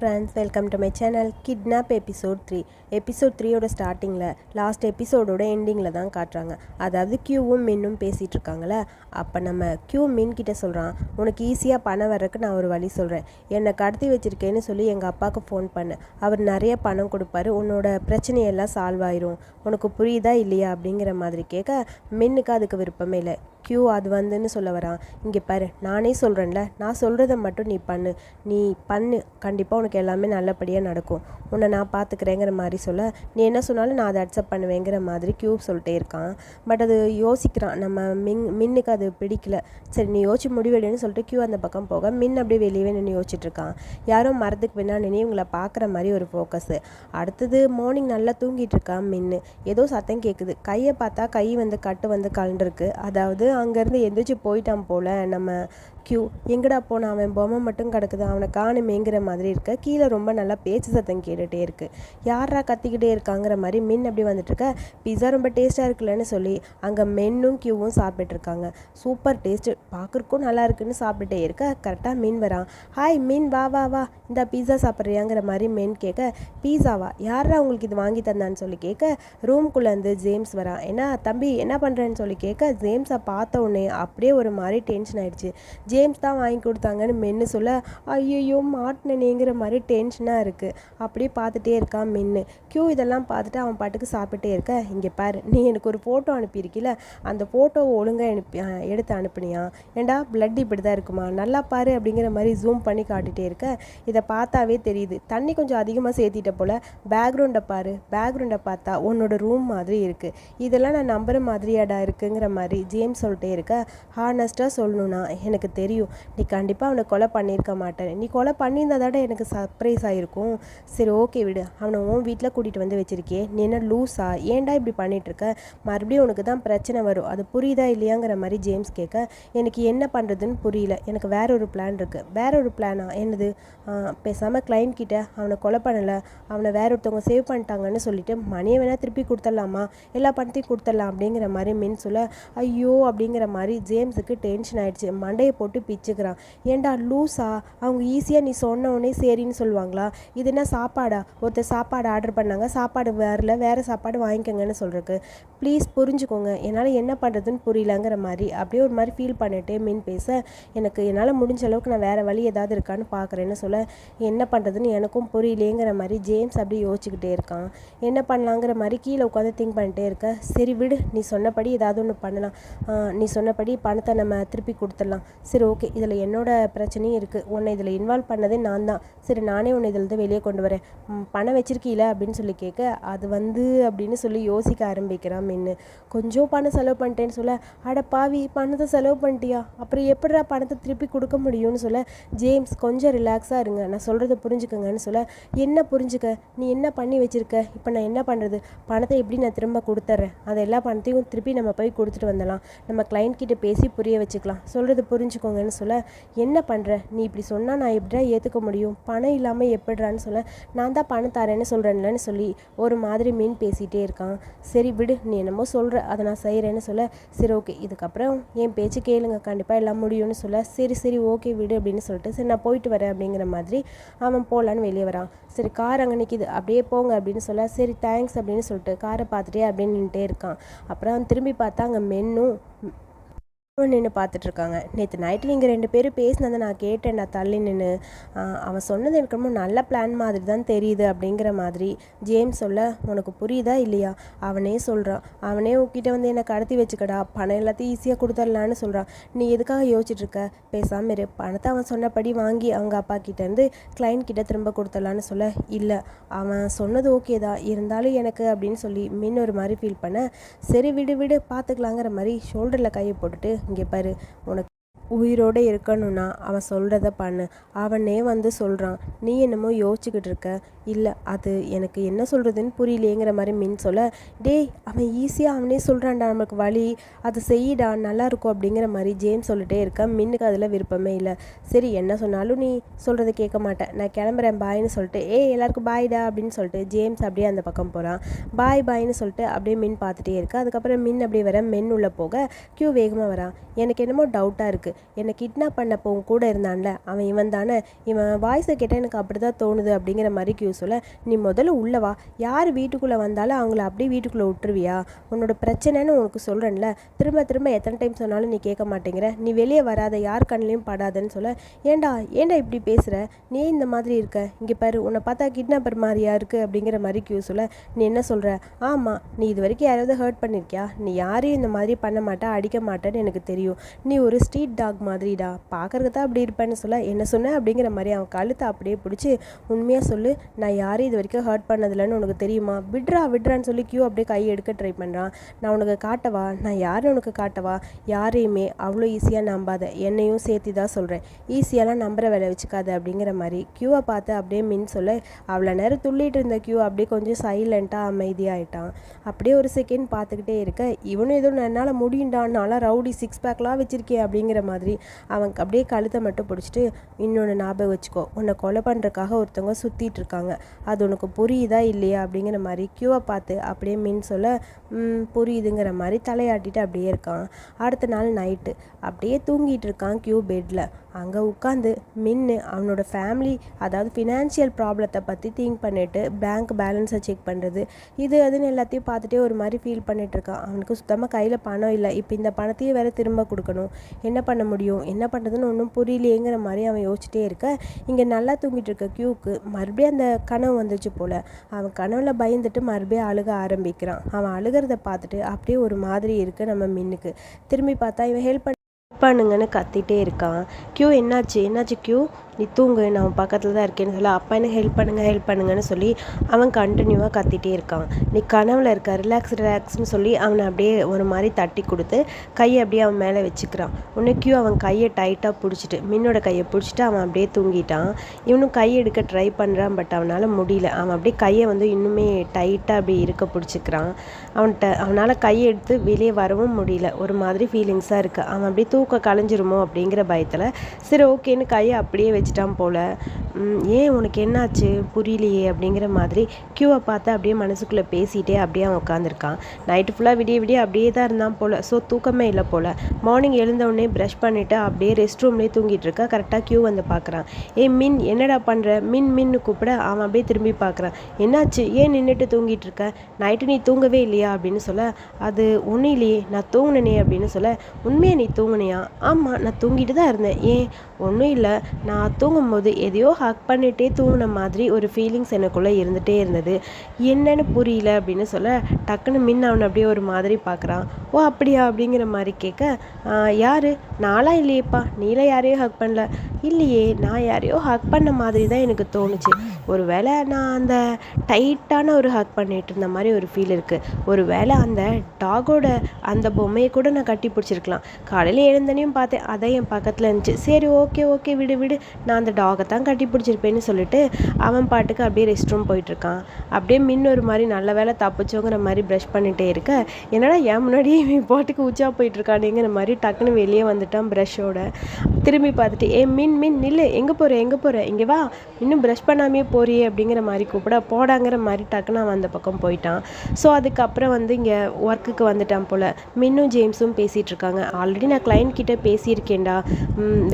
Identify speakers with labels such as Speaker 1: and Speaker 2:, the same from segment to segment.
Speaker 1: Friends welcome to my channel kidnap episode three episode த்ரீயோட ஸ்டார்டிங்கில் last எபிசோடோட எண்டிங்கில் தான் காட்டுறாங்க. அதாவது கியூவும் மின்னும் பேசிகிட்டு இருக்காங்களே அப்போ நம்ம கியூ மின் கிட்ட சொல்கிறான் உனக்கு ஈஸியாக பணம் வர்றதுக்கு நான் ஒரு வழி சொல்கிறேன் என்னை கடத்தி வச்சுருக்கேன்னு சொல்லி எங்கள் அப்பாவுக்கு ஃபோன் பண்ணு. அவர் நிறைய பணம் கொடுப்பாரு உன்னோட பிரச்சனையெல்லாம் சால்வ் ஆயிரும். உனக்கு புரியுதா இல்லையா? அப்படிங்கிற மாதிரி கேட்க மின்னுக்கு அதுக்கு விருப்பமே இல்லை. கியூ அது வந்துன்னு சொல்ல வரான். இங்கே பாரு நானே சொல்கிறேன்ல நான் சொல்கிறத மட்டும் நீ பண்ணு. நீ பண்ணு கண்டிப்பாக உனக்கு எல்லாமே நல்லபடியாக நடக்கும். உன்னை நான் பார்த்துக்கிறேங்கிற மாதிரி சொல்ல நீ என்ன சொன்னாலும் நான் அதை அக்செப்ட் பண்ணுவேங்கிற மாதிரி கியூ சொல்லிட்டே இருக்கான். பட் அது யோசிக்கிறான் நம்ம மின் மின்னுக்கு அது பிடிக்கல. சரி நீ யோசிச்சு முடிவெடுன்னு சொல்லிட்டு கியூ அந்த பக்கம் போக மின் அப்படியே வெளியவே நின்று யோசிச்சுட்ருக்கான் யாரோ மரத்துக்கு பின்னால் நின்று இவங்களை பார்க்குற மாதிரி ஒரு ஃபோக்கஸு அடுத்தது மார்னிங் நல்லா தூங்கிட்டு இருக்கான் மின்னு. ஏதோ சத்தம் கேட்குது கையை பார்த்தா கை வந்து கட்டு வந்து கலண்டுருக்கு. அதாவது அங்கேருந்து எந்திரிச்சு போயிட்டான் போல். நம்ம கியூ எங்கடா போன அவன் பொம்மை மட்டும் கிடக்குது? அவனை காணுமேங்கிற மாதிரி இருக்க. கீழே ரொம்ப நல்லா பேச்சு சத்தம் கேட்டுகிட்டே இருக்கு. யாரா கத்திக்கிட்டே இருக்காங்கிற மாதிரி மின் அப்படி வந்துட்டு இருக்க. பிஸா ரொம்ப டேஸ்ட்டாக இருக்குல்லன்னு சொல்லி அங்கே மென்னும் கியூவும் சாப்பிட்டு இருக்காங்க. சூப்பர் டேஸ்ட்டு பார்க்குறக்கும் நல்லா இருக்குன்னு சாப்பிட்டுட்டே இருக்க. கரெக்டாக மின் வரான். ஹாய் மின் வா வா வா. இந்த பீஸா சாப்பிட்றியாங்கிற மாதிரி மென் கேட்க பீஸாவா யாரா உங்களுக்கு இது வாங்கி தந்தான்னு சொல்லி கேட்க ரூம்குள்ளேருந்து ஜேம்ஸ் வரான். ஏன்னா தம்பி என்ன பண்ணுறேன்னு சொல்லி கேட்க ஜேம்ஸை பார்த்த உடனே அப்படியே ஒரு மாதிரி டென்ஷன் ஆயிடுச்சு. ஜேம்ஸ் தான் வாங்கி கொடுத்தாங்கன்னு மென்னு சொல்ல ஐயோ மாட்டினேங்கிற மாதிரி டென்ஷனாக இருக்குது அப்படியே பார்த்துட்டே இருக்கான் மென்னு. க்யூ இதெல்லாம் பார்த்துட்டு அவன் பாட்டுக்கு சாப்பிட்டே இருக்க. இங்கே பாரு நீ எனக்கு ஒரு ஃபோட்டோ அனுப்பியிருக்கில அந்த ஃபோட்டோவை ஒழுங்காக அனுப்பி எடுத்து அனுப்புனியா? ஏண்டா பிளட் இப்படி தான் இருக்குமா? நல்லா பாரு அப்படிங்கிற மாதிரி ஜூம் பண்ணி காட்டிகிட்டே இருக்க. இதை பார்த்தாவே தெரியுது. தண்ணி கொஞ்சம் அதிகமாக சேர்த்திட்ட போல் பேக்ரவுண்டை பாரு பேக்ரவுண்டை பார்த்தா உன்னோட ரூம் மாதிரி இருக்குது இதெல்லாம் நான் நம்புகிற மாதிரியாடா இருக்குங்கிற மாதிரி ஜேம்ஸ் சொல்லிட்டே இருக்க. ஹானஸ்ட்டாக சொல்லணும்னா எனக்கு தெரியும். நீ கண்டிப்பாக அவனை கொலை பண்ணியிருக்க மாட்டேன். நீ கொலை பண்ணியிருந்ததாட எனக்கு சர்ப்ரைஸ் ஆகிருக்கும் சரி ஓகே விடு. அவனை உன் வீட்டில் கூட்டிகிட்டு வந்து வச்சுருக்கே நீ என்ன லூஸா ஏன்டா இப்படி பண்ணிகிட்ருக்க மறுபடியும் உனக்கு தான் பிரச்சனை வரும். அது புரியுதா இல்லையாங்கிற மாதிரி ஜேம்ஸ் கேட்க எனக்கு என்ன பண்ணுறதுன்னு புரியல. எனக்கு வேற ஒரு பிளான் இருக்குது வேற ஒரு பிளானா என்னது? பேசாமல் கிளைண்ட் கிட்ட அவனை கொலை பண்ணலை. அவனை வேற ஒருத்தவங்க சேவ் பண்ணிட்டாங்கன்னு சொல்லிட்டு மணியை வேணால் திருப்பி கொடுத்துடலாமா? எல்லா பணத்தையும் கொடுத்துடலாம் அப்படிங்கிற மாதிரி மின் சொல்ல ஐயோ அப்படிங்கிற மாதிரி ஜேம்ஸுக்கு டென்ஷன் ஆயிடுச்சு. மண்டையை போட்டு பிச்சுக்கிறான். ஏன்டா லூஸா அவங்க ஈஸியாக நீ சொன்ன சரின்னு சொல்லுவாங்களா? இது என்ன சாப்பாடா? ஒருத்தர் சாப்பாடு ஆர்டர் பண்ணாங்க. சாப்பாடு வரல. வேறு சாப்பாடு வாங்கிக்கோங்கன்னு சொல்கிறக்கு ப்ளீஸ் புரிஞ்சுக்கோங்க. என்னால் என்ன பண்ணுறதுன்னு புரியலங்கிற மாதிரி. அப்படியே ஒரு மாதிரி ஃபீல் பண்ணிட்டே மீன் பேச எனக்கு என்னால் முடிஞ்ச அளவுக்கு நான் வேறு வழி ஏதாவது இருக்கான்னு பார்க்குறேன்னு சொல்ல என்ன பண்ணுறதுன்னு எனக்கும் புரியலேங்கிற மாதிரி ஜேம்ஸ் அப்படியே யோசிச்சுக்கிட்டே இருக்கான். என்ன பண்ணலாங்கிற மாதிரி கீழே உட்காந்து திங்க் பண்ணிட்டே இருக்க சரி விடு நீ சொன்னபடி ஏதாவது ஒன்று பண்ணலாம். நீ சொன்னபடி பணத்தை நம்ம திருப்பி கொடுத்துடலாம். சரி சரி ஓகே இதில் என்னோட பிரச்சனையும் இருக்குது உன்னை இதில் இன்வால்வ் பண்ணதே நான் தான். சரி நானே உன்னை இதில் இருந்து வெளியே கொண்டு வரேன். பணம் வச்சிருக்கீல அப்படின்னு சொல்லி கேட்க அது வந்து அப்படின்னு சொல்லி யோசிக்க ஆரம்பிக்கிறான் மின்னு. கொஞ்சம் பணம் செலவு பண்ணிட்டேன்னு சொல்ல அட பாவி பணத்தை செலவு பண்ணிட்டியா? அப்புறம் எப்படிடா பணத்தை திருப்பி கொடுக்க முடியும்னு சொல்ல ஜேம்ஸ் கொஞ்சம் ரிலாக்ஸாக இருங்க. நான் சொல்கிறத புரிஞ்சுக்கங்கன்னு சொல்ல என்ன புரிஞ்சுக்க? நீ என்ன பண்ணி வச்சுருக்க? இப்போ நான் என்ன பண்ணுறது பணத்தை எப்படி நான் திரும்ப கொடுத்துட்றேன் அதை எல்லா பணத்தையும் திருப்பி நம்ம போய் கொடுத்துட்டு வந்துடலாம். நம்ம கிளைண்ட் கிட்ட பேசி புரிய வச்சுக்கலாம். சொல்கிறது புரிஞ்சுக்கோங்கன்னு சொல்ல என்ன பண்ணுற நீ இப்படி சொன்னால் நான் எப்படிடா ஏற்றுக்க முடியும்? பணம் இல்லாமல் எப்படிறான்னு சொல்ல நான் தான் பணம் தரேன்னு சொல்கிறேன்லன்னு சொல்லி ஒரு மாதிரி மீன் பேசிகிட்டே இருக்கான். சரி விடு நீ என்னமோ சொல்கிற அதை நான் செய்கிறேன்னு சொல்ல சரி ஓகே இதுக்கப்புறம் என் பேச்சு கேளுங்க. கண்டிப்பாக எல்லாம் முடியும்னு சொல்ல சரி சரி ஓகே விடு அப்படின்னு சொல்லிட்டு சரி நான் போயிட்டு வரேன் அப்படிங்கிற மாதிரி அவன் போகலான்னு வெளியே வரான். சரி கார் அங்கே நிற்கிது அப்படியே போங்க அப்படின்னு சொல்ல சரி தேங்க்ஸ் அப்படின்னு சொல்லிட்டு காரை பார்த்துட்டே அப்படின்னு நின்றுட்டே இருக்கான். அப்புறம் அவன் திரும்பி பார்த்தா அங்கே மென்னும் நின்று பார்த்துட்ருக்காங்க. நேற்று நைட்டு நீங்கள் ரெண்டு பேரும் பேசினதை நான் கேட்டேன். நான் தள்ளி நின்று அவன் சொன்னது எனக்கு ரொம்ப நல்ல பிளான் மாதிரி தான் தெரியுது அப்படிங்கிற மாதிரி ஜேம்ஸ் சொல்ல உனக்கு புரியுதா இல்லையா? அவனே சொல்கிறான் அவனே உன்கிட்ட வந்து என்னை கடத்தி வச்சுக்கடா. பணம் எல்லாத்தையும் ஈஸியாக கொடுத்துடலான்னு சொல்கிறான் நீ எதுக்காக யோசிச்சுட்ருக்க? பேசாமல் இரு. பணத்தை அவன் சொன்னபடி வாங்கி அவங்க அப்பா கிட்டேருந்து கிளைண்ட் கிட்ட திரும்ப கொடுத்துடலான்னு சொல்ல இல்லை. அவன் சொன்னது ஓகே தான். இருந்தாலும் எனக்கு அப்படின்னு சொல்லி மின் ஒரு மாதிரி ஃபீல் பண்ண சரி விடு விடு. பார்த்துக்கலாங்கிற மாதிரி ஷோல்டரில் கையை போட்டுட்டு இங்கே பாரு உனக்கு உயிரோடு இருக்கணும்னா அவன் சொல்கிறத பண்ணு. அவனே வந்து சொல்கிறான் நீ என்னமோ யோசிச்சுக்கிட்டு இருக்க? இல்லை அது எனக்கு என்ன சொல்கிறதுன்னு புரியலையேங்கிற மாதிரி மின் சொல்ல டேய் அவன் ஈஸியாக அவனே சொல்கிறான்டா நமக்கு வழி அதை செய்யிடா நல்லாயிருக்கும் அப்படிங்கிற மாதிரி ஜேம்ஸ் சொல்லிட்டே இருக்க. மின்னுக்கு அதில் விருப்பமே இல்லை. சரி என்ன சொன்னாலும் நீ சொல்கிறத கேட்க மாட்டேன் நான் கிளம்புறேன் பாய்னு சொல்லிட்டு ஏ எல்லாருக்கும் பாய்டா அப்படின்னு சொல்லிட்டு ஜேம்ஸ் அப்படியே அந்த பக்கம் போகிறான் பாய் பாய்னு சொல்லிட்டு அப்படியே மின் பார்த்துட்டே இருக்கு. அதுக்கப்புறம் மின் அப்படியே வர மென் உள்ளே போக கியூ வேகமாக வரான். எனக்கு என்னமோ டவுட்டாக இருக்குது என்னை கிட்னாப் பண்ணப்போ உன் கூட இருந்தான்ல. அவன் இவன் தானே. இவன் வாய்ஸை கேட்டால் எனக்கு அப்படி தான் தோணுது அப்படிங்கிற மாதிரி கியூ சொல்ல நீ முதல்ல உள்ளவா யார் வீட்டுக்குள்ளே வந்தாலும் அவங்கள அப்படியே வீட்டுக்குள்ளே விட்டுருவியா? உன்னோட பிரச்சனைன்னு உனக்கு சொல்கிறேன்ல திரும்ப திரும்ப எத்தனை டைம் சொன்னாலும் நீ கேட்க மாட்டேங்கிற. நீ வெளியே வராத. யார் கண்ணிலையும் படாதன்னு சொல்ல. ஏன்டா ஏன்டா இப்படி பேசுகிற நீ இந்த மாதிரி இருக்க? இங்கே பாரு உன்னை பார்த்தா கிட்னாப்பர் மாதிரியா இருக்குது அப்படிங்கிற மாதிரி கியூ சொல்ல நீ என்ன சொல்கிற ஆமாம் நீ இது வரைக்கும் யாராவது ஹர்ட் பண்ணியிருக்கியா நீ யாரையும் இந்த மாதிரி பண்ண மாட்டா அடிக்க மாட்டேன்னு எனக்கு தெரியும். நீ ஒரு ஸ்ட்ரீட் டாக் மாதிரிடா பார்க்கறதுக்கு தான் அப்படி இருப்பேன்னு சொல்ல என்ன சொன்ன? அப்படிங்கிற மாதிரி அவன் கழுத்தை அப்படியே பிடிச்சி உண்மையாக சொல்லு நான் யாரையும் இது வரைக்கும் ஹர்ட் பண்ணதில்லைன்னு உனக்கு தெரியுமா? விட்றா விட்றான்னு சொல்லி கியூ அப்படியே கை எடுக்க ட்ரை பண்ணுறான் நான் உனக்கு காட்டவா? நான் யாரும் உனக்கு காட்டவா? யாரையுமே அவ்வளோ ஈஸியாக நம்பாத. என்னையும் சேர்த்து தான் சொல்கிறேன் ஈஸியாலாம் நம்புற வேலை வச்சுக்காத. அப்படிங்கிற மாதிரி கியூவை பார்த்து அப்படியே மின் சொல்ல அவ்வளோ நேரம் துள்ளிட்டு இருந்த கியூ அப்படியே கொஞ்சம் சைலண்ட்டாக அமைதியாகிட்டான் அப்படியே ஒரு செகண்ட் பார்த்துக்கிட்டே இருக்க. இவனும் ஏதோ என்னால் முடியும்டா நான்லாம் ரவுடி சிக்ஸ் பேக்லாம் வச்சுருக்கேன் அப்படிங்கிற மாதிரி. அவன் அப்படியே கழுத்தை மட்டும் பிடிச்சிட்டு இன்னொன்று ஞாபகம் வச்சுக்கோ. உன்னை கொலை பண்ணுறக்காக ஒருத்தவங்க சுற்றிட்டு இருக்காங்க. அது உனக்கு புரியுதா இல்லையா அப்படிங்கிற மாதிரி க்யூவை பார்த்து அப்படியே மீன் சொல்ல புரியுதுங்கிற மாதிரி தலையாட்டிட்டு அப்படியே இருக்கான். அடுத்த நாள் நைட்டு அப்படியே தூங்கிட்டு இருக்கான் க்யூ பெட்டில் அங்கே உட்காந்து மின்னு அவனோட ஃபேமிலி அதாவது ஃபினான்ஷியல் ப்ராப்ளத்தை பற்றி திங்க் பண்ணிட்டு பேங்க் பேலன்ஸை செக் பண்ணுறது இது அதுன்னு எல்லாத்தையும் பார்த்துட்டே ஒரு மாதிரி ஃபீல் பண்ணிகிட்ருக்கான் இருக்கான். அவனுக்கு சுத்தமாக கையில் பணம் இல்லை. இப்போ இந்த பணத்தையே வேறு திரும்ப கொடுக்கணும். என்ன பண்ண முடியும்? என்ன பண்ணுறதுன்னு ஒன்றும் புரியலையேங்கிற மாதிரி அவன் யோசிச்சிட்டே இருக்க. இங்கே நல்லா தூங்கிட்டு இருக்க கியூக்கு மறுபடியும் அந்த கனவு வந்துச்சு போல். அவன் கனவில் பயந்துட்டு மறுபடியும் அழுக ஆரம்பிக்கிறான். அவன் அழுகிறத பார்த்துட்டு அப்படியே ஒரு மாதிரி இருக்குது நம்ம மின்னுக்கு. திரும்பி பார்த்தா இவன் ஹெல்ப் பண்ணுங்கன்னு கத்திட்டே இருக்கான். க்யூ என்னாச்சு? என்னாச்சு க்யூ நீ தூங்கு நான் பக்கத்தில் தான் இருக்கேன்னு சொல்லி. அப்பா என்ன ஹெல்ப் பண்ணுங்க ஹெல்ப் பண்ணுங்கன்னு சொல்லி அவன் கண்டினியூவாக கத்திட்டே இருக்கான். நீ கனவுல இருக்க ரிலாக்ஸ் ரிலாக்ஸ்னு சொல்லி அவனை அப்படியே ஒரு மாதிரி தட்டி கொடுத்து கையை அப்படியே அவன் மேலே வச்சுக்கிறான். உன்னைக்கியும் அவன் கையை டைட்டாக பிடிச்சிட்டு மின்னோட கையை பிடிச்சிட்டு அவன் அப்படியே தூங்கிட்டான். இவனும் கை எடுக்க ட்ரை பண்ணுறான் பட் அவனால் முடியல. அவன் அப்படியே கையை வந்து இன்னுமே டைட்டாக அப்படியே இருக்க பிடிச்சிக்கிறான். அவன்கிட்ட அவனால் கையை எடுத்து வெளியே வரவும் முடியல. ஒரு மாதிரி ஃபீலிங்ஸாக இருக்குது அவன் அப்படியே தூக்க கலைஞ்சிருமோ அப்படிங்கிற பயத்தில் சரி ஓகேன்னு கையை அப்படியே வச்சிட்டான் போல். ஏன் உனக்கு என்னாச்சு? புரியலையே அப்படிங்கிற மாதிரி க்யூவை பார்த்து அப்படியே மனசுக்குள்ளே பேசிகிட்டே அப்படியே அவன் உட்காந்துருக்கான் நைட்டு ஃபுல்லாக விடிய விடிய அப்படியே தான் இருந்தான் போல். ஸோ தூக்கமே இல்லை போல். மார்னிங் எழுந்தவுடனே ப்ரஷ் பண்ணிவிட்டு அப்படியே ரெஸ்ட் ரூம்லேயே தூங்கிட்டு இருக்கா. கரெக்டாக கியூ வந்து பார்க்குறான். ஏ மின் என்னடா பண்ணுற மின் மின்னு கூப்பிட அவன் அப்படியே திரும்பி பார்க்குறான். என்னாச்சு? ஏன் நின்றுட்டு தூங்கிட்டு இருக்க? நைட்டு நீ தூங்கவே இல்லையா? அப்படின்னு சொல்ல அது ஒன்றும் இல்லையே. நான் தூங்கினேனே அப்படின்னு சொல்ல உண்மையாக நீ தூங்கினியா? ஆமாம் நான் தூங்கிட்டு தான் இருந்தேன். ஏன்? ஒன்றும் இல்லை. நான் தூங்கும்போது எதையோ ஹக் பண்ணிகிட்டே தூங்கின மாதிரி ஒரு ஃபீலிங்ஸ் எனக்குள்ளே இருந்துகிட்டே இருந்தது. என்னன்னு புரியல அப்படின்னு சொல்ல டக்குன்னு மின் அவனை அப்படியே ஒரு மாதிரி பார்க்குறான் ஓ அப்படியா? அப்படிங்கிற மாதிரி கேட்க யார்? நாளா இல்லையேப்பா. நீலாம் யாரையும் ஹக் பண்ணல. இல்லையே நான் யாரையோ ஹக் பண்ண மாதிரி தான் எனக்கு தோணுச்சு. ஒரு வேளை நான் அந்த டைட்டான ஒரு ஹக் பண்ணிட்டு இருந்த மாதிரி ஒரு ஃபீல் இருக்குது ஒரு வேளை அந்த டாகோட அந்த பொம்மையை கூட நான் கட்டி பிடிச்சிருக்கலாம். காலையில் எழுந்தனையும் பார்த்தேன். அதான் என் பக்கத்தில் இருந்துச்சு. சரி ஓகே ஓகே விடு விடு. நான் அந்த டாகை தான் கட்டி பிடிச்சிருப்பேன்னு சொல்லிட்டு அவன் பாட்டுக்கு அப்படியே ரெஸ்ட் ரூம் போயிட்டுருக்கான். அப்படியே மின் ஒரு மாதிரி நல்ல வேலை தப்பிச்சோங்கிற மாதிரி ப்ரஷ் பண்ணிகிட்டே இருக்க. என்னடா என் முன்னாடியே இவன் பாட்டுக்கு உச்சா போயிட்டுருக்கானுங்கிற மாதிரி டக்குன்னு வெளியே வந்துட்டான் ப்ரஷ்ஷோட திரும்பி பார்த்துட்டு ஏ மின் மின் நில்லு. எங்கே போகிற எங்கே போகிற இங்கே வா. இன்னும் ப்ரஷ் பண்ணாமே போறியே அப்படிங்கிற மாதிரி கூப்பிட போடாங்கிற மாதிரி டக்குன்னு அவன் அந்த பக்கம் போயிட்டான். ஸோ அதுக்கப்புறம் வந்து இங்கே ஒர்க்குக்கு வந்துட்டான் போல். மின்னும் ஜேம்ஸும் பேசிகிட்டு இருக்காங்க ஆல்ரெடி நான் கிளைண்ட் கிட்டே பேசியிருக்கேன்டா.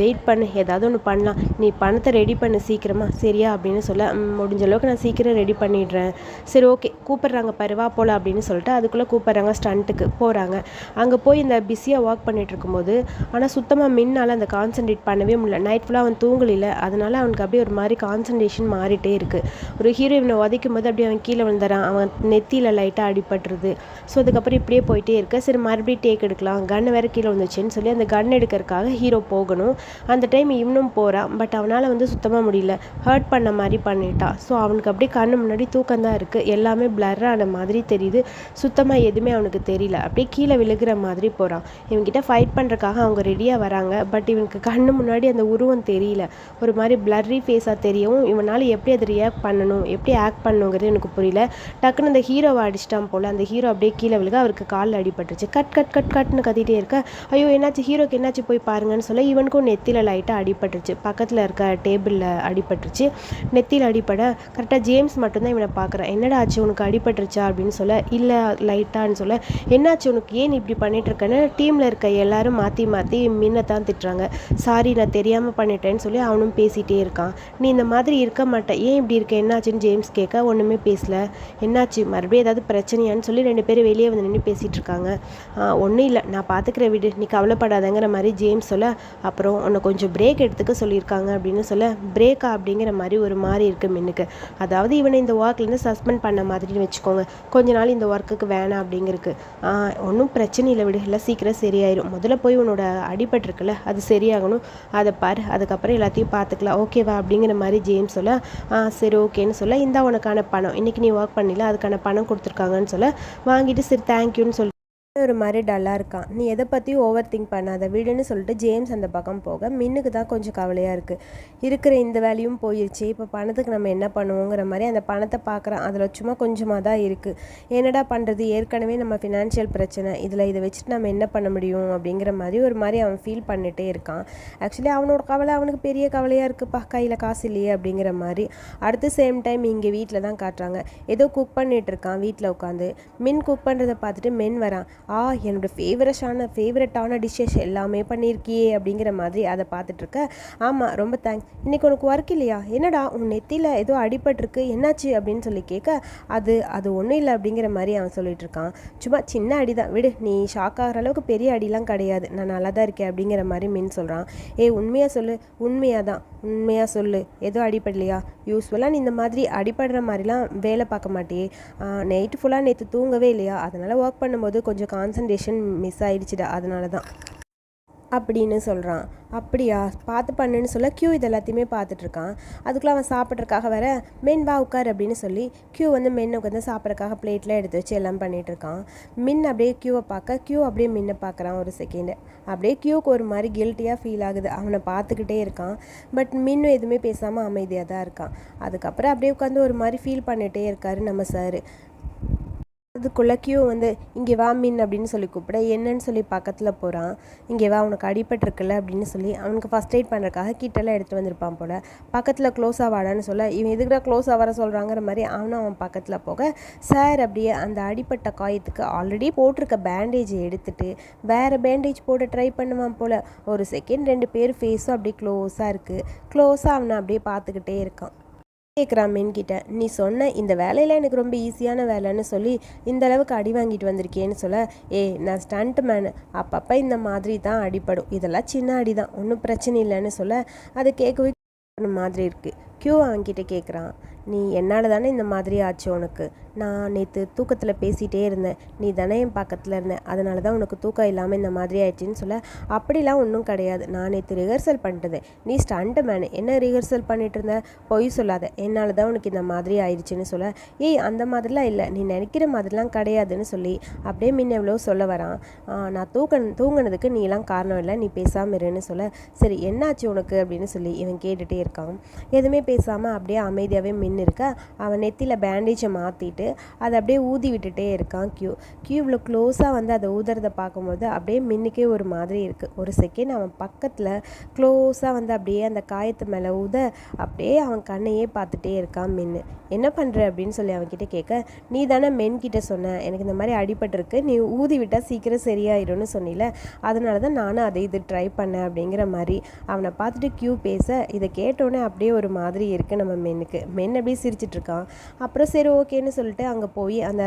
Speaker 1: வெயிட் பண்ணு. ஏதாவது ஒன்று பண்ணலாம். நீ பணத்தை ரெடி பண்ணு சீக்கிரமா. சரியா? அப்படின்னு சொல்ல முடிஞ்ச அளவுக்கு நான் சீக்கிரம் ரெடி பண்ணிடுறேன். சரி ஓகே கூப்பிட்றாங்க பருவா போல அப்படின்னு சொல்லிட்டு அதுக்குள்ளே கூப்பிட்றாங்க ஸ்டண்ட்டுக்கு போகிறாங்க அங்கே போய் இந்த பிஸியாக ஒர்க் பண்ணிகிட்டு இருக்கும்போது ஆனால் சுத்தமாக மின்னால் அந்த கான்சென்ட்ரேட் பண்ணவே முடியல. நைட் ஃபுல்லாக அவன் தூங்கலில்ல. அதனால் அவனுக்கு அப்படியே ஒரு மாதிரி கான்சன்ட்ரேஷன் மாறிட்டே இருக்குது ஒரு ஹீரோயினை உதைக்கும் போது அப்படியே அவன் கீழே விழுந்துறான். அவன் நெத்தியில் லைட்டாக அடிபட்டுருது. ஸோ அதுக்கப்புறம் இப்படியே போயிட்டே இருக்க. சரி மறுபடியும் டேக் எடுக்கலாம். கன் வேறு கீழே வந்துச்சுன்னு சொல்லி அந்த கன் எடுக்கிறதுக்காக ஹீரோ போகணும். அந்த டைம் இவனும் போகிறான் பட் பட் அவனால் வந்து சுத்தமாக முடியல. ஹர்ட் பண்ண மாதிரி பண்ணிட்டான் ஸோ அவனுக்கு அப்படியே கண்ணு முன்னாடி தூக்கம் தான் இருக்குது எல்லாமே பிளர்ரான மாதிரி தெரியுது. சுத்தமாக எதுவுமே அவனுக்கு தெரியல. அப்படியே கீழே விழுகிற மாதிரி போகிறான் இவன்கிட்ட ஃபைட் பண்ணுறக்காக அவங்க ரெடியாக வராங்க. பட் இவனுக்கு கண்ணு முன்னாடி அந்த உருவம் தெரியல. ஒரு மாதிரி பிளர்ரி ஃபேஸாக தெரியவும் இவனால் எப்படி அதை ரியாக்ட் பண்ணணும் எப்படி ஆக்ட் பண்ணணுங்கிறது எனக்கு புரியல. டக்குன்னு அந்த ஹீரோவை அடிச்சிட்டான் போல். அந்த ஹீரோ அப்படியே கீழே விழுக அவருக்கு காலில் அடிபட்டுருச்சு. கட் கட் கட் கட்னு கத்திட்டே இருக்க. ஐயோ என்னாச்சு? ஹீரோக்கு என்னாச்சு? போய் பாருங்கன்னு சொல்ல இவனுக்கும் நெத்தியில் லைட்டாக அடிபட்டுருச்சு. பக்கத்தில் இருக்க டேபிளில் அடிபட்டுருச்சு. நெத்தியில் அடிப்பட கரெக்டாக ஜேம்ஸ் மட்டும்தான் இவனை பார்க்குறேன் என்னடா ஆச்சு? உனக்கு அடிபட்டுருச்சா? அப்படின்னு சொல்ல இல்லை லைட்டான்னு சொல்ல. என்னாச்சு? உனக்கு ஏன் இப்படி பண்ணிட்டு இருக்கேன்னு? டீமில் இருக்க எல்லாரும் மாற்றி மாற்றி மின்னை தான் திட்டுறாங்க. சாரி நான் தெரியாமல் பண்ணிட்டேன்னு சொல்லி அவனும் பேசிகிட்டே இருக்கான். நீ இந்த மாதிரி இருக்க மாட்டேன் ஏன் இப்படி இருக்க? என்னாச்சுன்னு ஜேம்ஸ் கேட்க ஒன்றுமே பேசல. என்னாச்சு? மறுபடியும் ஏதாவது பிரச்சனையான்னு சொல்லி ரெண்டு பேரும் வெளியே வந்து நின்று பேசிகிட்டு இருக்காங்க. ஒன்றும் இல்லை. நான் பார்த்துக்கிற வீடு. நீ கவலைப்படாதங்கிற மாதிரி ஜேம்ஸ் சொல்ல அப்புறம் உன்னை கொஞ்சம் பிரேக் எடுத்துக்க சொல்லியிருக்காங்க. அப்படின்னு சொல்ல பிரேக்கா அப்படிங்கிற மாதிரி ஒரு மாதிரி இருக்குது மின்னுக்கு. அதாவது இவனை இந்த ஒர்க்லேருந்து சஸ்பெண்ட் பண்ண மாதிரின்னு வச்சுக்கோங்க. கொஞ்ச நாள் இந்த ஒர்க்குக்கு வேணாம் அப்படிங்கிறக்கு ஒன்றும் பிரச்சனை இல்லை விடு. இல்லை சீக்கிரம் சரியாயிடும் முதல்ல போய் உன்னோட அடிபட்டிருக்குல்ல அது சரியாகணும். அதை பாரு. அதுக்கப்புறம் எல்லாத்தையும் பார்த்துக்கலாம். ஓகேவா அப்படிங்கிற மாதிரி ஜேம்ஸ் சொல்ல சரி ஓகேன்னு சொல்ல இந்தா உனக்கான பணம். இன்றைக்கி நீ ஒர்க் பண்ணல அதுக்கான பணம் கொடுத்துருக்காங்கன்னு சொல்ல வாங்கிட்டு சரி தேங்க்யூன்னு சொல்லி ஒரு மாதிரி டல்லாக இருக்கான். நீ எதை பற்றியும் ஓவர் திங்க் பண்ணாத. விடுன்னு சொல்லிட்டு ஜேம்ஸ் அந்த பக்கம் போக மின்னுக்கு தான் கொஞ்சம் கவலையாக இருக்குது இருக்கிற இந்த வேலையும் போயிடுச்சு இப்போ பணத்துக்கு நம்ம என்ன பண்ணுவோங்கிற மாதிரி அந்த பணத்தை பார்க்குறான். அதில் சும்மா கொஞ்சமாக தான் இருக்குது என்னடா பண்ணுறது ஏற்கனவே நம்ம ஃபினான்ஷியல் பிரச்சனை. இதில் இதை வச்சுட்டு நம்ம என்ன பண்ண முடியும்? அப்படிங்கிற மாதிரி ஒரு மாதிரி அவன் ஃபீல் பண்ணிகிட்டே இருக்கான். ஆக்சுவலி அவனோட கவலை அவனுக்கு பெரிய கவலையாக இருக்குப்பா. கையில் காசு இல்லையே அப்படிங்கிற மாதிரி. அடுத்த சேம் டைம் இங்கே வீட்டில் தான் காட்டுறாங்க. ஏதோ குக் பண்ணிகிட்ருக்கான் இருக்கான் வீட்டில் உட்காந்து. மின் குக் பண்ணுறதை பார்த்துட்டு மென் வரான். ஆ என்னோடய ஃபேவரஷான ஃபேவரட்டான டிஷ்ஷஸ் எல்லாமே பண்ணியிருக்கியே அப்படிங்கிற மாதிரி அதை பார்த்துட்ருக்க ஆமாம் ரொம்ப தேங்க்ஸ் இன்றைக்கி உனக்கு ஒர்க் இல்லையா? என்னடா உன் நெத்தியில் ஏதோ அடிபட்டிருக்கு என்னாச்சு? அப்படின்னு சொல்லி கேட்க அது அது ஒன்றும் இல்லை அப்படிங்கிற மாதிரி அவன் சொல்லிட்டு இருக்கான். சும்மா சின்ன அடி தான் விடு நீ ஷாக் ஆகிற அளவுக்கு பெரிய அடிலாம் கிடையாது. நான் நல்லா தான் இருக்கேன் அப்படிங்கிற மாதிரி மின் சொல்கிறான் ஏய் உண்மையாக சொல்லு. உண்மையாக தான் உண்மையாக சொல்லு. எதுவும் அடிப்படலையா யூஸ்ஃபுல்லாக நீ இந்த மாதிரி அடிப்படுற மாதிரிலாம் வேலை பார்க்க மாட்டியே. நைட்டு ஃபுல்லாக நேற்று தூங்கவே இல்லையா? அதனால் ஒர்க் பண்ணும்போது கொஞ்சம் கான்சன்ட்ரேஷன் மிஸ் ஆயிடுச்சுடா. அதனால தான் அப்படின்னு சொல்கிறான் அப்படியா? பார்த்து பண்ணுன்னு சொல்ல க்யூ இது எல்லாத்தையுமே பார்த்துட்ருக்கான். அதுக்குள்ளே அவன் சாப்பிட்றதுக்காக வர மென் வா உட்கார் அப்படின்னு சொல்லி க்யூ வந்து மென் உட்காந்து சாப்பிட்றக்காக பிளேட்டில் எடுத்து வச்சு எல்லாம் பண்ணிகிட்ருக்கான் மின் அப்படியே க்யூவை பார்க்க க்யூ அப்படியே மின்னை பார்க்குறான் ஒரு செகண்டு அப்படியே க்யூக்கு ஒரு மாதிரி கில்ட்டியாக ஃபீல் ஆகுது. அவனை பார்த்துக்கிட்டே இருக்கான். பட் மின்னும் எதுவுமே பேசாமல் அமைதியாக தான் இருக்கான். அதுக்கப்புறம் அப்படியே உட்காந்து ஒரு மாதிரி ஃபீல் பண்ணிகிட்டே இருக்காரு நம்ம சார் அதுக்குள்ளே கியூ வந்து இங்கே வா மீன் அப்படின்னு சொல்லி கூப்பிட என்னன்னு சொல்லி பக்கத்தில் போகிறான் இங்கே வா உனக்கு அடிபட்டிருக்குல்ல அப்படின்னு சொல்லி அவனுக்கு ஃபஸ்ட் எய்ட் பண்ணுறதுக்காக கிட்டெல்லாம் எடுத்து வந்திருப்பான் போல். பக்கத்தில் க்ளோஸ் வாடான்னு சொல்ல இவன் எதுக்குடா க்ளோஸாக வர சொல்கிறாங்கிற மாதிரி அவனும் அவன் பக்கத்தில் போக சார் அப்படியே அந்த அடிப்பட்ட காயத்துக்கு ஆல்ரெடி போட்டிருக்க பேண்டேஜை எடுத்துட்டு வேறு பேண்டேஜ் போட்டு ட்ரை பண்ணுவான் போல். ஒரு செகண்ட் ரெண்டு பேர் ஃபேஸும் அப்படியே க்ளோஸாக இருக்குது க்ளோஸாக அவனை அப்படியே பார்த்துக்கிட்டே இருக்கான். கேட்குறான் மென்கிட்ட நீ சொன்ன இந்த வேலையில் எனக்கு ரொம்ப ஈஸியான வேலைன்னு சொல்லி இந்த அளவுக்கு அடி வாங்கிட்டு வந்திருக்கேன்னு சொல்ல ஏ நான் ஸ்டண்ட் மேனு அப்பப்போ இந்த மாதிரி தான் அடிப்படும் இதெல்லாம் சின்ன அடி தான் ஒன்றும் பிரச்சனை இல்லைன்னு சொல்ல அது கேட்கவே மாதிரி இருக்குது க்யூ அவன்கிட்ட கேட்குறான் நீ என்னால் தானே இந்த மாதிரி ஆச்சு உனக்கு? நான் நேற்று தூக்கத்தில் பேசிகிட்டே இருந்தேன். நீ தானே என் பக்கத்தில் இருந்தேன் அதனால தான் உனக்கு தூக்கம் இல்லாமல் இந்த மாதிரி ஆயிடுச்சின்னு சொல்ல அப்படிலாம் ஒன்றும் கிடையாது. நான் நேற்று ரிஹர்சல் பண்ணிட்டது. நீ ஸ்டண்ட் மேனு என்ன ரிஹர்சல் பண்ணிட்டு இருந்த? பொய் சொல்லாத. என்னால் தான் உனக்கு இந்த மாதிரி ஆயிடுச்சுன்னு சொல்ல ஏய் அந்த மாதிரிலாம் இல்லை. நீ நினைக்கிற மாதிரிலாம் கிடையாதுன்னு சொல்லி அப்படியே முன்ன எவ்வளோ சொல்ல வரான். நான் தூக்க தூங்கினதுக்கு நீலாம் காரணம் இல்லை. நீ பேசாமல் இருன்னு சொல்ல சரி என்னாச்சு உனக்கு? அப்படின்னு சொல்லி இவன் கேட்டுகிட்டே இருக்கான். எதுவுமே பேசாமல் அப்படியே அமைதியாகவே மின் இருக்க? அவன் நெத்தியில் பேண்டேஜை மாற்றிட்டு அதை அப்படியே ஊதி விட்டுட்டே இருக்கான் க்யூ க்யூ இவ்வளோ க்ளோஸாக வந்து அதை ஊதுறதை பார்க்கும்போது அப்படியே மின்னுக்கே ஒரு மாதிரி இருக்குது ஒரு செகண்ட் அவன் பக்கத்தில் க்ளோஸாக வந்து அப்படியே அந்த காயத்து மேலே ஊத அப்படியே அவன் கண்ணையே பார்த்துட்டே இருக்கான் மின்னு. என்ன பண்ணுற அப்படின்னு சொல்லி அவன்கிட்ட கேட்க நீ தானே மென் கிட்ட சொன்ன. எனக்கு இந்த மாதிரி அடிபட்டிருக்கு. நீ ஊதி விட்டால் சீக்கிரம் சரியாயிடும்னு சொன்னில. அதனால தான் நானும் அதை இது ட்ரை பண்ணேன். அப்படிங்கிற மாதிரி அவனை பார்த்துட்டு க்யூ பேச இதை கேட்டோன்னே அப்படியே ஒரு மாதிரி இருக்குது நம்ம மென்னுக்கு. மென் அப்படியே சிரிச்சிட்ருக்கான் அப்புறம் சரி ஓகேன்னு சொல்லிட்டு அங்கே போய் அந்த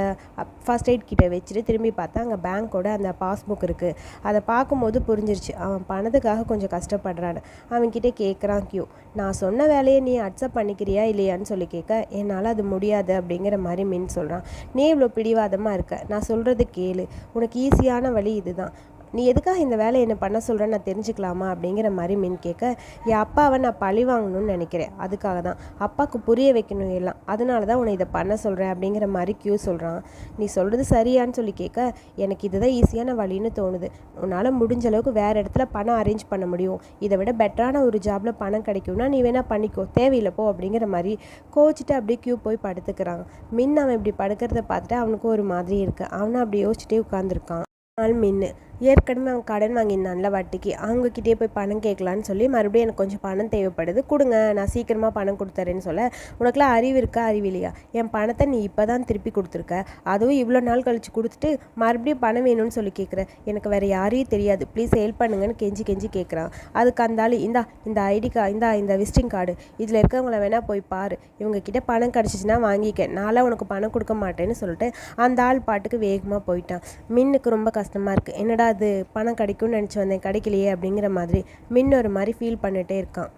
Speaker 1: ஃபஸ்ட் எய்ட் கிட்ட வச்சுட்டு திரும்பி பார்த்தா அங்கே பேங்க்கோட அந்த பாஸ்புக் இருக்குது அதை பார்க்கும்போது புரிஞ்சிருச்சு. அவன் பணத்துக்காக கொஞ்சம் கஷ்டப்படுறான்னு அவன்கிட்ட கேட்குறான் க்யூ நான் சொன்ன வேலையை நீ அக்செப்ட் பண்ணிக்கிறியா இல்லையான்னு சொல்லி கேட்க என்னால் அது முடியாது அப்படிங்கிற மாதிரி மின் சொல்கிறான் நீ இவ்வளோ பிடிவாதமாக இருக்க. நான் சொல்கிறது கேளு. உனக்கு ஈஸியான வழி இதுதான். நீ எதுக்காக இந்த வேலையை என்ன பண்ண சொல்கிறேன்னு நான் தெரிஞ்சுக்கலாமா அப்படிங்கிற மாதிரி மின் கேட்க என் அப்பாவை நான் பழி வாங்கணும்னு நினைக்கிறேன். அதுக்காக தான். அப்பாவுக்கு புரிய வைக்கணும் எல்லாம். அதனால தான் உன்னை இதை பண்ண சொல்கிறேன் அப்படிங்கிற மாதிரி கியூ சொல்கிறான் நீ சொல்கிறது சரியான்னு சொல்லி கேட்க எனக்கு இதுதான் ஈஸியான வழின்னு தோணுது. உன்னால் முடிஞ்ச அளவுக்கு வேறு இடத்துல பணம் அரேஞ்ச் பண்ண முடியும். இதை விட பெட்டரான ஒரு ஜாபில் பணம் கிடைக்கும்னா நீ வேணால் பண்ணிக்கோ. தேவையில்லை போ அப்படிங்கிற மாதிரி கோச்சிட்டு அப்படியே கியூ போய் படுத்துக்கிறான். மின் அவன் இப்படி படுக்கிறத பார்த்துட்டு அவனுக்கும் ஒரு மாதிரி இருக்குது அவனும் அப்படி யோசிச்சுட்டே உட்காந்துருக்கான் நாள் மின்னு. ஏற்கனவே அவன் கடன் வாங்கியிருந்தான்ல வட்டிக்கு. அவங்கக்கிட்டே போய் பணம் கேட்கலான்னு சொல்லி மறுபடியும் எனக்கு கொஞ்சம் பணம் தேவைப்படுது. கொடுங்க நான் சீக்கிரமாக பணம் கொடுத்துறேன்னு சொல்ல உனக்குலாம் அறிவு இருக்கா அறிவு இல்லையா? என் பணத்தை நீ இப்போ தான் திருப்பி கொடுத்துருக்க. அதுவும் இவ்வளோ நாள் கழித்து கொடுத்துட்டு மறுபடியும் பணம் வேணும்னு சொல்லி கேட்குற. எனக்கு வேறு யாரையும் தெரியாது. ப்ளீஸ் ஹெல்ப் பண்ணுங்கன்னு கெஞ்சி கெஞ்சி கேட்குறான். அதுக்கு அந்த ஆள் இந்தா இந்த ஐடி கா இந்தா இந்த விசிட்டிங் கார்டு. இதில் இருக்கவங்கள வேணால் போய் பாரு. இவங்கக்கிட்ட பணம் கிடச்சிச்சின்னா வாங்கிக்க. நான்லாம் உனக்கு பணம் கொடுக்க மாட்டேன்னு சொல்லிட்டு அந்த ஆள் பாட்டுக்கு வேகமாக போயிட்டான். மின்னுக்கு ரொம்ப கஷ்டமாக இருக்குது என்னடா அது பணம் கிடைக்கும்னு நினச்சி வந்தேன் கிடைக்கலையே அப்படிங்கிற மாதிரி மின் ஒரு மாதிரி ஃபீல் பண்ணிகிட்டே இருக்கான்.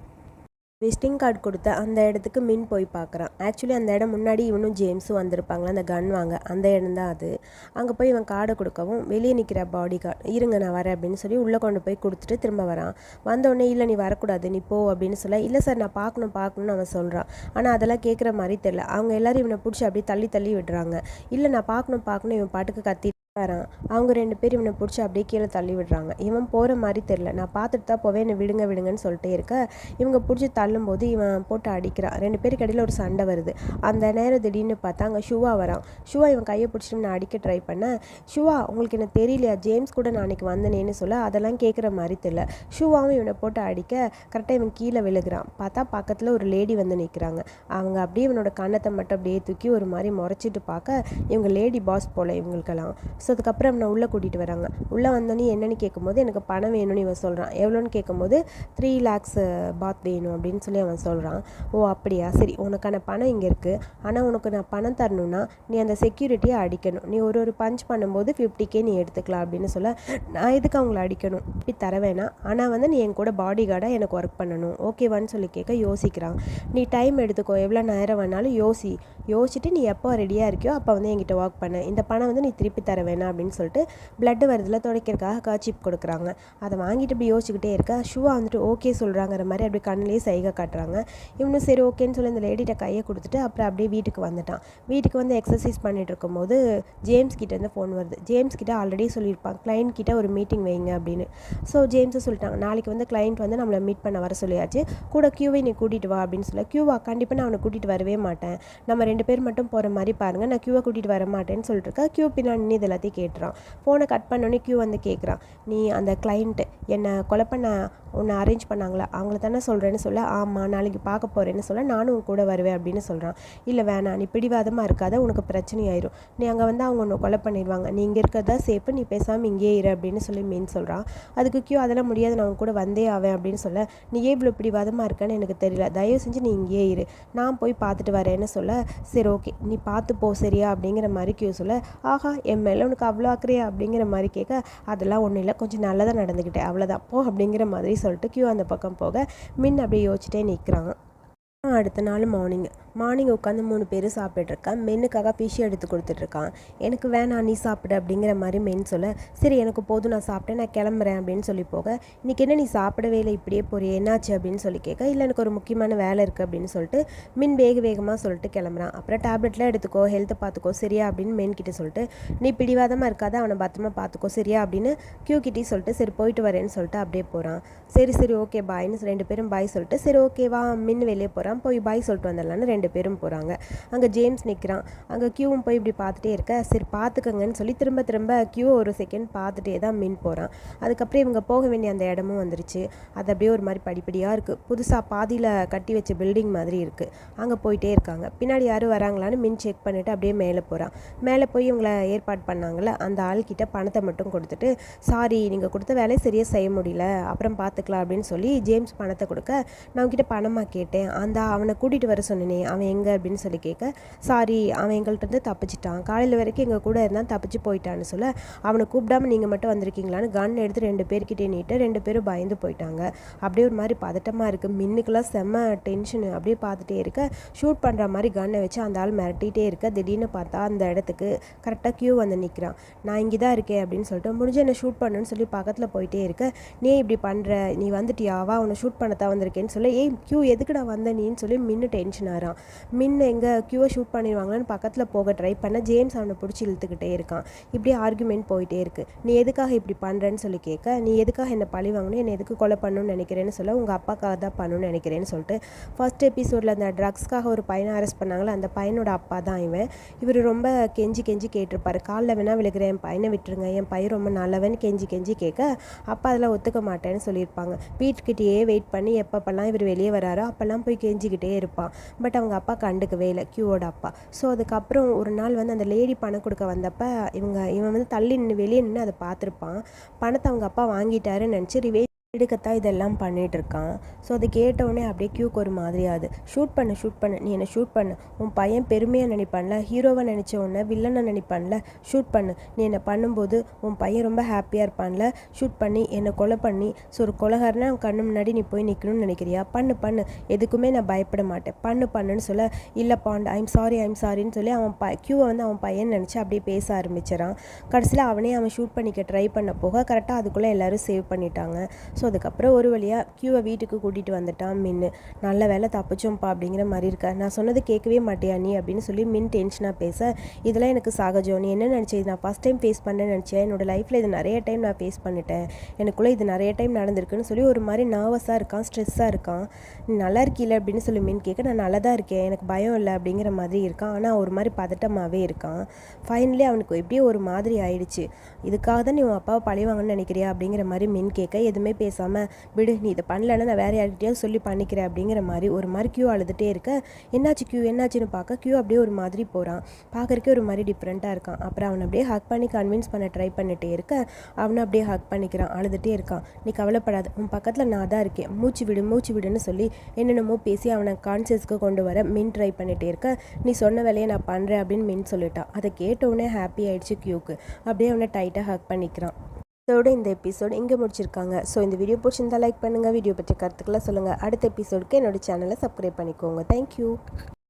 Speaker 1: விசிட்டிங் கார்டு கொடுத்த அந்த இடத்துக்கு மின் போய் பார்க்குறான். ஆக்சுவலி அந்த இடம் முன்னாடி இவனும் ஜேம்ஸும் வந்திருப்பாங்களே? அந்த கன் வாங்க. அந்த இடம் தான் அது. அங்கே போய் இவன் கார்டை கொடுக்கவும் வெளியே நிற்கிற பாடி கார்டு இருங்க நான் வரேன் அப்படின்னு சொல்லி உள்ளே கொண்டு போய் கொடுத்துட்டு திரும்ப வரான். வந்தோடனே இல்லை நீ வரக்கூடாது. நீ போ அப்படின்னு சொல்ல இல்லை சார் நான் பார்க்கணும் பார்க்கணும்னு அவன் சொல்கிறான் ஆனால் அதெல்லாம் கேட்குற மாதிரி தெரில அவங்க எல்லாரும் இவனை பிடிச்சி அப்படியே தள்ளி தள்ளி விடுறாங்க. இல்லை நான் பார்க்கணும் பார்க்கணும் இவன் பாட்டுக்கு கத்தி வரான் அவங்க ரெண்டு பேர் இவனை பிடிச்சி அப்படியே கீழே தள்ளி விடுறாங்க. இவன் போகிற மாதிரி தெரில நான் பார்த்துட்டு தான் போவேன் என்னை விடுங்க விடுங்கன்னு சொல்லிட்டே இருக்க. இவங்க பிடிச்சி தள்ளும்போது இவன் போட்டு அடிக்கிறான் ரெண்டு பேருக்கு இடையில ஒரு சண்டை வருது. அந்த நேரம் திடீர்னு பார்த்தா அங்கே ஷூவா வரான். ஷுவா இவன் கையை பிடிச்சிட்டு நான் அடிக்க ட்ரை பண்ணேன் ஷுவா உங்களுக்கு என்ன தெரியலையா? ஜேம்ஸ் கூட நான் அன்றைக்கி வந்தனேன்னு சொல்ல. அதெல்லாம் கேட்குற மாதிரி தெரில ஷூவாவும் இவனை போட்டு அடிக்க கரெக்டாக இவன் கீழே விழுகிறான். பார்த்தா பக்கத்தில் ஒரு லேடி வந்து நிற்கிறாங்க அவங்க அப்படியே இவனோட கன்னத்தை மட்டும் அப்படியே தூக்கி ஒரு மாதிரி முறைச்சிட்டு பார்க்க இவங்க லேடி பாஸ் போல் இவங்களுக்கெல்லாம். ஸோ அதுக்கப்புறம் நான் உள்ளே கூட்டிகிட்டு வராங்க. உள்ளே வந்தோடனே என்னென்னு கேட்கும்போது எனக்கு பணம் வேணும்னு இவன் சொல்கிறான் எவ்வளோன்னு கேட்கும்போது த்ரீ லேக்ஸ் பாத் வேணும் அப்படின்னு சொல்லி அவன் சொல்கிறான் ஓ அப்படியா? சரி உனக்கான பணம் இங்கே இருக்குது ஆனால் உனக்கு நான் பணம் தரணும்னா நீ அந்த செக்யூரிட்டியை அடிக்கணும். நீ ஒரு ஒரு பஞ்ச் பண்ணும்போது ஃபிஃப்டிக்கே நீ எடுத்துக்கலாம் அப்படின்னு சொல்ல நான் எதுக்கு அவங்கள அடிக்கணும்? இப்படி தர வேணாம். ஆனால் வந்து நீ என் கூட பாடி கார்டாக எனக்கு ஒர்க் பண்ணணும். ஓகேவான்னு சொல்லி கேட்க யோசிக்கிறான். நீ டைம் எடுத்துக்கோ. எவ்வளோ நேரம் வேணாலும் யோசி. யோசிச்சுட்டு நீ எப்போ ரெடியாக இருக்கியோ அப்போ வந்து என்கிட்ட ஒர்க் பண்ண. இந்த பணம் வந்து நீ திருப்பி தர வேணாம் அப்படின்னு சொல்லிட்டு பிளட்டு வருதுல துடைக்கிறதுக்காக காய்ச்சிப் கொடுக்குறாங்க. அதை வாங்கிட்டு இப்படி யோசிச்சுக்கிட்டே இருக்கா. ஷூவாக வந்துட்டு ஓகே சொல்கிறாங்கிற மாதிரி அப்படி கண்ணிலேயே சைகை காட்டுறாங்க. இவனும் சரி ஓகேன்னு சொல்லி இந்த லேடிகிட்ட கையை கொடுத்துட்டு அப்புறம் அப்படியே வீட்டுக்கு வந்துட்டான். வீட்டுக்கு வந்து எக்ஸசைஸ் பண்ணிட்டு இருக்கும்போது ஜேம்ஸ் கிட்டேருந்து ஃபோன் வருது. ஜேம்ஸ் கிட்ட ஆல்ரெடி சொல்லியிருப்பான். கிளைண்ட் கிட்ட ஒரு மீட்டிங் வைங்க அப்படின்னு. ஸோ ஜேம்ஸும் சொல்லிட்டாங்க. நாளைக்கு வந்து கிளைண்ட் வந்து நம்மளை மீட் பண்ண வர சொல்லியாச்சு. கூட கியூவை நீ கூட்டிகிட்டு வா அப்படின்னு சொல்ல கியூவா கண்டிப்பாக நான் அவனை கூட்டிகிட்டு வரவே மாட்டேன். நம்ம ரெண்டு பேர் மட்டும் போகிற மாதிரி பாருங்கள் நான் கியூவை கூட்டிகிட்டு வர மாட்டேன்னு சொல்லிட்டு இருக்கா. கியூ பின்னாடி இதில் பற்றி கேட்டுறான். ஃபோனை கட் பண்ணோன்னே கியூ வந்து கேட்குறான் நீ அந்த கிளைண்ட்டு என்னை கொலை பண்ண உன்னை அரேஞ்ச் பண்ணாங்களா? அவங்கள தானே சொல்கிறேன்னு சொல்ல ஆமாம் நாளைக்கு பார்க்க போகிறேன்னு சொல்ல நானும் உன் கூட வருவேன் அப்படின்னு சொல்கிறான் இல்லை வேணாம் நீ பிடிவாதமாக இருக்காத உனக்கு பிரச்சனையாயிரும். நீ அங்கே வந்து அவங்க உன்னை கொலை பண்ணிடுவாங்க நீ இங்கே இருக்கிறதா சேஃபு நீ பேசாமல் இங்கேயே இரு அப்படின்னு சொல்லி மீன் சொல்கிறான் அதுக்கு கியூ அதெல்லாம் முடியாது நான் உன் கூட வந்தே ஆவேன் அப்படின்னு சொல்ல நீ ஏன் இவ்வளோ பிடிவாதமாக இருக்கேன்னு எனக்கு தெரியல. தயவு செஞ்சு நீ இங்கேயே இரு. நான் போய் பார்த்துட்டு வரேன்னு சொல்ல சரி ஓகே நீ பார்த்து போ சரியா? அப்படிங்கிற மாதிரி கியூ சொல்ல ஆஹா என் மேலே உனக்கு அவ்வளோ அக்கறையா அப்படிங்கிற மாதிரி கேட்க அதெல்லாம் ஒன்றும் இல்லை. கொஞ்சம் நல்லதாக நடந்துக்கிட்டேன் அவ்வளோதான் போ. அப்படிங்கிற மாதிரி சொல்லிட்டு கியூ அந்த பக்கம் போக மின் அப்படியே யோசிச்சுட்டே நிற்கிறாங்க அடுத்த நாள் மார்னிங் மார்னிங் உட்காந்து மூணு பேர் சாப்பிட்டுருக்கேன் மென்னுக்காக ஃபிஷ் எடுத்து கொடுத்துட்ருக்கான் எனக்கு வேணாம் நீ சாப்பிடு அப்படிங்கிற மாதிரி மென் சொல்ல சரி எனக்கு போதும் நான் சாப்பிட்டேன் நான் கிளம்புறேன் அப்படின்னு சொல்லி போக இன்றைக்கி என்ன நீ சாப்பிடவே இல்லை இப்படியே போறிய என்னாச்சு? அப்படின்னு சொல்லி கேட்க இல்லை எனக்கு ஒரு முக்கியமான வேலை இருக்குது அப்படின்னு சொல்லிட்டு மின் வேக வேகமாக சொல்லிட்டு கிளம்புறான். அப்புறம் டேப்லெட்லாம் எடுத்துக்கோ ஹெல்த்தை பார்த்துக்கோ சரியா அப்படின்னு மென் கிட்ட சொல்லிட்டு நீ பிடிவாதமாக இருக்காத அவனை பத்திரமா பார்த்துக்கோ சரியா? அப்படின்னு கியூ கிட்டே சொல்லிட்டு சரி போயிட்டு வரேன்னு சொல்லிட்டு அப்படியே போகிறான் சரி சரி ஓகே பாய்னு ரெண்டு பேரும் பாய் சொல்லிட்டு சரி ஓகேவா மின் வெளியே போகிறான் போய் பாய் சொல்லிட்டு வந்துடலான்னு ரெண்டு பேரும் போகிறாங்க அங்கே ஜேம்ஸ் நிற்கிறான் அங்கே க்யூவும் போய் இப்படி பார்த்துட்டே இருக்க. சரி பார்த்துக்கங்கன்னு சொல்லி திரும்ப திரும்ப க்யூ ஒரு செகண்ட் பார்த்துட்டே தான் மின் போகிறான் அதுக்கப்புறம் இவங்க போக வேண்டிய அந்த இடமும் வந்துருச்சு. அது அப்படியே ஒரு மாதிரி படிப்படியாக இருக்குது புதுசாக பாதியில் கட்டி வச்ச பில்டிங் மாதிரி இருக்குது அங்கே போயிட்டே இருக்காங்க. பின்னாடி யாரும் வராங்களான்னு மின் செக் பண்ணிவிட்டு அப்படியே மேலே போகிறான் மேலே போய் இவங்கள ஏற்பாடு பண்ணாங்களே அந்த ஆள்கிட்ட பணத்தை மட்டும் கொடுத்துட்டு சாரி நீங்கள் கொடுத்த வேலையை சரியாக செய்ய முடியல. அப்புறம் பார்த்துக்கலாம் அப்படின்னு சொல்லி ஜேம்ஸ் பணத்தை கொடுக்க நான் உங்ககிட்ட பணமாக கேட்டேன். அந்த இந்தா அவனை கூட்டிகிட்டு வர சொன்னேனே அவன் எங்கே அப்படின்னு சொல்லி கேட்க சாரி அவன் எங்கள்கிட்ட இருந்து தப்பிச்சிட்டான். காலையில் வரைக்கும் எங்கள் கூட இருந்தால் தப்பிச்சு போயிட்டான்னு சொல்ல அவனை கூப்பிடாம நீங்கள் மட்டும் வந்திருக்கீங்களான்னு கன் எடுத்து ரெண்டு பேர்கிட்டே நீட்டு ரெண்டு பேரும் பயந்து போயிட்டாங்க. அப்படியே ஒரு மாதிரி பதட்டமாக இருக்குது மின்னுக்கெல்லாம் செம்ம டென்ஷனு அப்படியே பார்த்துட்டே இருக்க. ஷூட் பண்ணுற மாதிரி கன்னை வச்சு அந்த ஆள் மிரட்டிகிட்டே இருக்க. திடீர்னு பார்த்தா அந்த இடத்துக்கு கரெக்டாக க்யூ வந்து நிற்கிறான் நான் இங்கே தான் இருக்கேன் அப்படின்னு சொல்லிட்டு முடிஞ்ச என்ன ஷூட் பண்ணுன்னு சொல்லி பக்கத்தில் போயிட்டே இருக்க. நீ இப்படி பண்ணுற நீ வந்துட்டியாவா உன்னை ஷூட் பண்ணத்தான் வந்திருக்கேன்னு சொல்ல ஏய் க்யூ எதுக்குடா வந்த நீ? அப்படின்னு சொல்லி மின்னு டென்ஷன் ஆகிறான் மின் எங்கே க்யூவை ஷூட் பண்ணிடுவாங்களான்னு பக்கத்தில் போக ட்ரை பண்ண ஜேம்ஸ் அவனை பிடிச்சி இழுத்துக்கிட்டே இருக்கான். இப்படி ஆர்குமெண்ட் போயிட்டே இருக்கு. நீ எதுக்காக இப்படி பண்ணுறேன்னு சொல்லி கேட்க நீ எதுக்காக என்னை பழி வாங்கணும் என்னை எதுக்கு கொலை பண்ணணும்னு நினைக்கிறேன்னு சொல்ல. உங்கள் அப்பாக்காக தான் பண்ணணும்னு நினைக்கிறேன்னு சொல்லிட்டு ஃபர்ஸ்ட் எபிசோடில் அந்த ட்ரக்ஸ்க்காக ஒரு பையனை அரெஸ்ட் பண்ணாங்களோ அந்த பையனோட அப்பா தான் இவன். இவர் ரொம்ப கெஞ்சி கெஞ்சி கேட்டிருப்பார். காலில் வேணால் விழுகிறேன் என் பையனை விட்டுருங்க என் பையன் ரொம்ப நல்லவன் கெஞ்சி கெஞ்சி கேட்க அப்பா அதெல்லாம் ஒத்துக்க மாட்டேன்னு சொல்லியிருப்பாங்க. வீட்டுக்கிட்டேயே வெயிட் பண்ணி எப்பப்பெல்லாம் இவர் வெளியே வராரோ அப்போல்லாம் போய் கெஞ்சி கெஞ்சிக்கிட்டே இருப்பான் பட் அவங்க அப்பா கண்டுக்கவே இல்லை கியூவோட அப்பா ஸோ அதுக்கப்புறம் ஒரு நாள் வந்து அந்த லேடி பணம் கொடுக்க வந்தப்ப இவங்க இவன் வந்து தள்ளி நின்று வெளியே நின்று அதை பார்த்துருப்பான். பணத்தை அவங்க அப்பா வாங்கிட்டாருன்னு நினச்சி ரிவே எடுக்கத்தான் இதெல்லாம் பண்ணிகிட்ருக்கான் இருக்கான் ஸோ அதை கேட்டவுடனே அப்படியே க்யூக்கு ஒரு மாதிரி ஆகுது. ஷூட் பண்ணு ஷூட் பண்ணு நீ என்னை ஷூட் பண்ணு. உன் பையன் பெருமையாக நினைப்பான்ல ஹீரோவை நினச்ச உடனே வில்லனை நினைப்பான்ல ஷூட் பண்ணு. நீ என்னை பண்ணும்போது உன் பையன் ரொம்ப ஹாப்பியாக இருப்பான்ல ஷூட் பண்ணி என்னை கொலை பண்ணி. ஸோ ஒரு கொலகாரனா அவன் கண்ணு முன்னாடி நீ போய் நிற்கணும்னு நினைக்கிறியா? பண்ணு பண்ணு. எதுக்குமே நான் பயப்பட மாட்டேன். பண்ணு பண்ணுன்னு சொல்ல இல்லை பாண்ட் ஐம் சாரி ஐம் சாரின்னு சொல்லி அவன் ப க்யூவை வந்து அவன் பையன் நினச்சி அப்படியே பேச ஆரம்பிச்சிடான் கடைசியில் அவனே அவன் ஷூட் பண்ணிக்க ட்ரை பண்ண போக கரெக்டாக அதுக்குள்ளே எல்லோரும் சேவ் பண்ணிட்டாங்க. ஸோ அதுக்கப்புறம் ஒரு வழியாக க்யூவை வீட்டுக்கு கூட்டிகிட்டு வந்துட்டான் மின்னு. நல்ல வேலை தப்பிச்சோம்ப்பா அப்படிங்கிற மாதிரி இருக்கா. நான் சொன்னது கேட்கவே மாட்டியா நீ? அப்படின்னு சொல்லி மின் டென்ஷனாக பேச இதெல்லாம் எனக்கு சகஜம். நீ என்ன நினச்சி? நான் ஃபஸ்ட் டைம் ஃபேஸ் பண்ணேன்னு நினச்சேன் என்னோடய லைஃப்பில் இது நிறைய டைம் நான் ஃபேஸ் பண்ணிட்டேன். எனக்குள்ளே இது நிறைய டைம் நடந்திருக்குன்னு சொல்லி ஒரு மாதிரி நர்வஸாக இருக்கான் ஸ்ட்ரெஸ்ஸாக இருக்கான். நீ நல்லா இருக்கீல அப்படின்னு சொல்லி மின் கேட்க நான் நல்லா தான் இருக்கேன். எனக்கு பயம் இல்லை. அப்படிங்கிற மாதிரி இருக்கான். ஆனால் ஒரு மாதிரி பதட்டமாகவே இருக்கான். ஃபைனலி அவனுக்கு எப்படியோ ஒரு மாதிரி ஆயிடுச்சு. இதுக்காக தான் நீ உன் அப்பாவை பழி வாங்கன்னு நினைக்கிறியா? அப்படிங்கிற மாதிரி மின் கேட்க எதுவுமே பேசாமல் விடு நீ இதை பண்ணலன்னா நான் வேறு யார்கிட்டயாவது சொல்லி பண்ணிக்கிறேன் அப்படிங்கிற மாதிரி ஒரு மாதிரி க்யூ அழுதுகிட்டே இருக்க. என்னாச்சு க்யூ என்னாச்சுன்னு பார்க்க க்யூ அப்படியே ஒரு மாதிரி போகிறான் பார்க்குறக்கே ஒரு மாதிரி டிஃப்ரெண்ட்டாக இருக்கான். அப்புறம் அவனை அப்படியே ஹக் பண்ணி கன்வின்ஸ் பண்ண ட்ரை பண்ணிகிட்டே இருக்க. அவனை அப்படியே ஹக் பண்ணிக்கிறான் அழுதுகிட்டே இருக்கான். நீ கவலைப்படாத உன் பக்கத்தில் நான் தான் இருக்கேன். மூச்சு விடு மூச்சு விடுன்னு சொல்லி என்னென்னமோ பேசி அவனை கான்சியஸ்க்கு கொண்டு வர மின் ட்ரை பண்ணிகிட்டே இருக்க. நீ சொன்ன வேலையை நான் பண்ணுறேன் அப்படின்னு மின் சொல்லிட்டான் அதை கேட்டவுடனே ஹாப்பி ஆயிடுச்சு க்யூக்கு அப்படியே அவனை டைட்டாக ஹக் பண்ணிக்கிறான். இதோட இந்த எபிசோட் இங்கே முடிச்சிருக்காங்க. ஸோ இந்த வீடியோ பிடிச்சிருந்தா லைக் பண்ணுங்கள் வீடியோ பற்றி கருத்துக்களை சொல்லுங்கள் அடுத்த எபிசோடுக்கு என்னோட சேனலை சப்ஸ்கிரைப் பண்ணிக்கோங்க. தேங்க்யூ